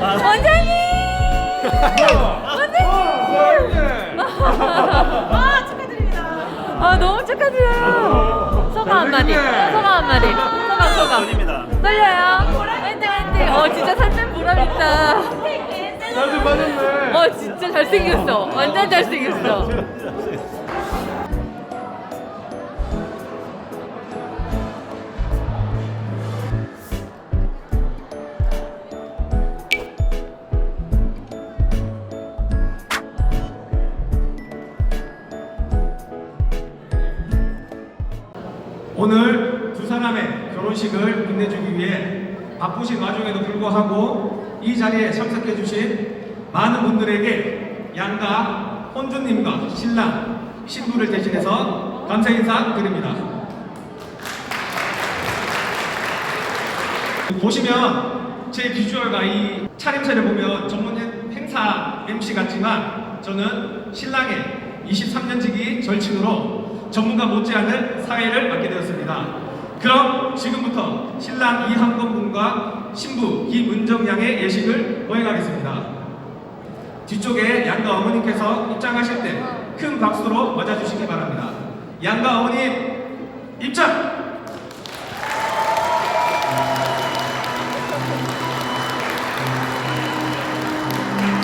원장님! 원장님! 아, 축하드립니다. 아, 너무 축하드려요. 소감 한마디. 소감 한마디. 소감, 소감. 떨려요? 화이팅, 화이팅. 어, 진짜 살뺀 보람 있다. 잘좀 빠졌네. 어, 진짜 잘생겼어. 완전 잘생겼어. 오늘 두 사람의 결혼식을 끝내주기 위해 바쁘신 와중에도 불구하고 이 자리에 참석해 주신 많은 분들에게 양가 혼주님과 신랑 신부를 대신해서 감사 인사 드립니다. 보시면 제 비주얼과 이 차림새를 보면 전문 행- 행사 MC 같지만 저는 신랑의 23년지기 절친으로 전문가 못지않은 사회를 맡게 되었습니다. 그럼 지금부터 신랑 이한건 군과 신부 김은정 양의 예식을 거행하겠습니다. 뒤쪽에 양가 어머님께서 입장하실 때 큰 박수로 맞아주시기 바랍니다. 양가 어머님 입장!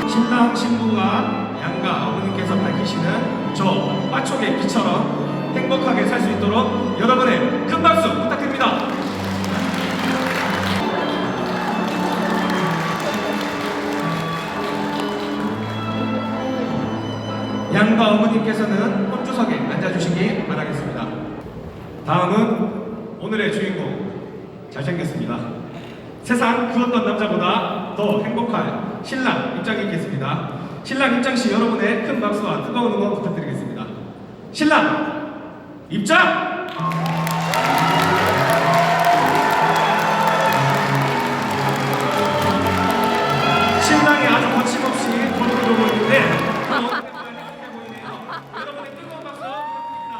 신랑 신부와 양가 어머님께서 밝히시는 저 화촉의 빛처럼 행복하게 살 수 있도록 여러분의 큰 박수 부탁드립니다. 양가 어머님께서는 혼주석에 앉아주시기 바라겠습니다. 다음은 오늘의 주인공 잘생겼습니다. 세상 그 어떤 남자보다 더 행복할 신랑 입장이 있겠습니다. 신랑 입장 시 여러분의 큰 박수와 뜨거운 응원 부탁드리겠습니다. 신랑 입장! 신랑이 아주 거침없이 돌고 들어오고 있는데 여러분의 뜨거운 박수 부탁드립니다.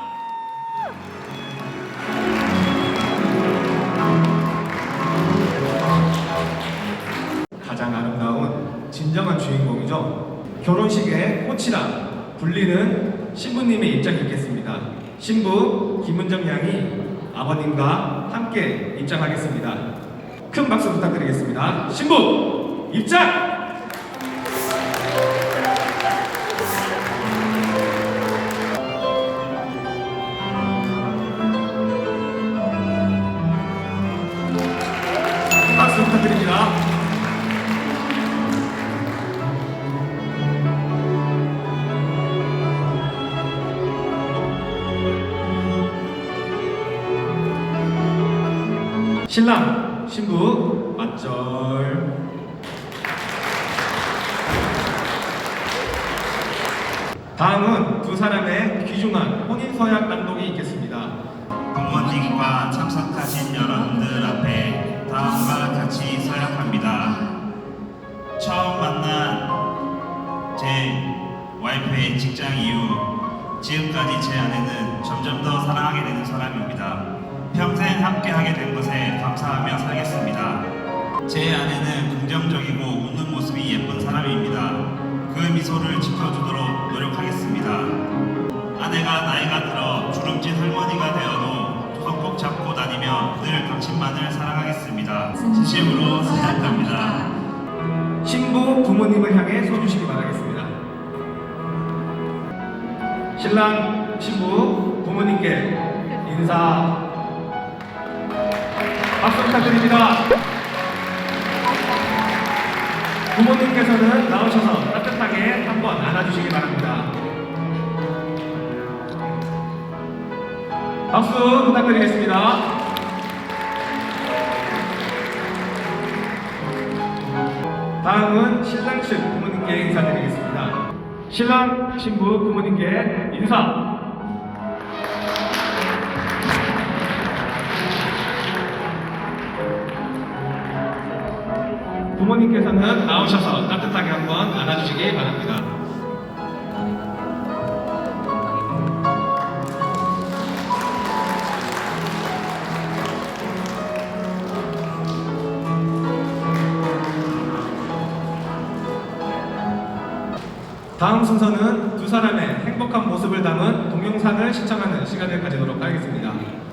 가장 아름다운 진정한 주인공이죠. 결혼식의 꽃이라 불리는 신부님의 입장이 있겠습니다. 신부 김은정 양이 아버님과 함께 입장하겠습니다. 큰 박수 부탁드리겠습니다. 신부 입장! 신랑, 신부, 맞절. 다음은 두 사람의 귀중한 혼인 서약 낭독이 있겠습니다. 부모님과 참석하신 여러분들 앞에 다음과 같이 서약합니다. 처음 만난 제 와이프의 직장 이후 지금까지 제 아내는 점점 더 사랑하게 되는 사람입니다. 평생 함께하게 된 것에 감사하며 살겠습니다. 제 아내는 긍정적이고 웃는 모습이 예쁜 사람입니다. 그 미소를 지켜주도록 노력하겠습니다. 아내가 나이가 들어 주름진 할머니가 되어도 손꼭 잡고 다니며 늘 당신만을 사랑하겠습니다. 진심으로 사랑합니다. 신부 부모님을 향해 서주시기 바라겠습니다. 신랑, 신부 부모님께 인사 박수 부탁드립니다. 부모님께서는 나오셔서 따뜻하게 한번 안아주시기 바랍니다. 박수 부탁드리겠습니다. 다음은 신랑 측 부모님께 인사드리겠습니다. 신랑 신부 부모님께 인사. 부모님께서는 나오셔서 따뜻하게 한번 안아주시기 바랍니다. 다음 순서는 두 사람의 행복한 모습을 담은 동영상을 시청하는 시간을 가지도록 하겠습니다.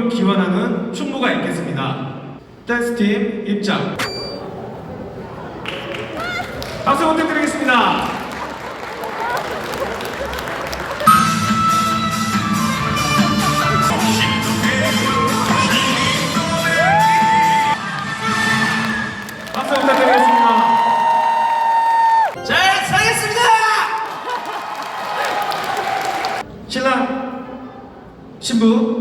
행복을 기원하는 춤무가 있겠습니다. 댄스팀 입장. 박수 부탁드리겠습니다. 박수 부탁드리겠습니다. 잘 살겠습니다 신랑, 신부,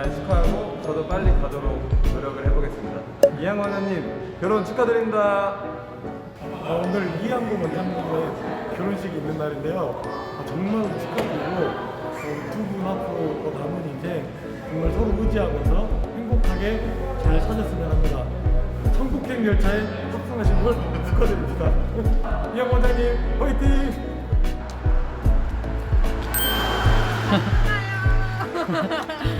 다해 축하하고 저도 빨리 가도록 노력을 해보겠습니다. 이양원 원님 결혼 축하드립니다. 어, 오늘 이양구 원장님의 결혼식이 있는 날인데요. 어, 정말 축하드리고 어, 두분 앞으로 더 남은 인생 정말 서로 의지하면서 행복하게 잘 사셨으면 합니다. 천국행 열차에 탑승하신 걸 축하드립니다. 이양구 원장님 화이팅!